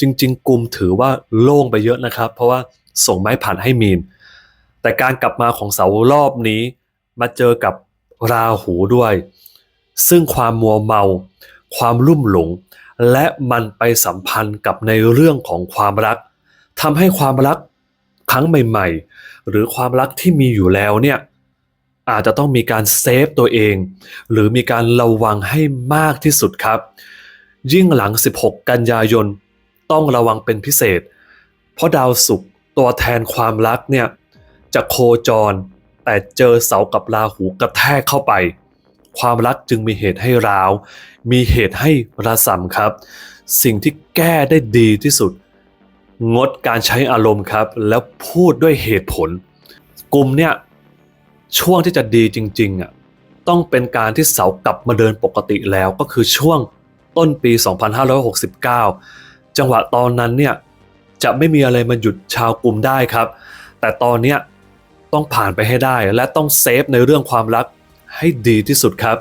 จริง ๆ กลุ่มถือว่าโล่งไปเยอะนะครับ เพราะว่าส่งไม้ผ่านให้มีน แต่การกลับมาของเสารอบนี้ มาเจอกับราหูด้วย ซึ่งความมัวเมา ความลุ่มหลง และมันไปสัมพันธ์กับในเรื่องของความรักทำให้ความรักครั้งใหม่ ๆ หรือความรักที่มีอยู่แล้วเนี่ยอาจจะต้องมีการเซฟตัวเอง หรือมีการระวังให้มากที่สุดครับ ยิ่งหลัง 16 กันยายน ต้องระวังเป็นพิเศษ เพราะดาวศุกร์ตัวแทนความรักเนี่ยจะโคจร แต่เจอเสากับราหูกระแทกเข้าไป ความรักจึงมีเหตุให้ร้าว มีเหตุให้ระสำครับ สิ่งที่แก้ได้ดีที่สุด งดการใช้อารมณ์ครับ แล้วพูดด้วยเหตุผล กลุ่มเนี่ยช่วงที่จะดีจริงๆอะต้องเป็นการที่เสากลับมาเดินปกติแล้วก็คือช่วง ต้นปี 2569 จังหวะตอนนั้นเนี่ยจะไม่มีอะไรมาหยุดชาวกลุ่มได้ครับ แต่ตอนเนี้ยต้องผ่านไปให้ได้และต้องเซฟในเรื่องความรักให้ดีที่สุดครับ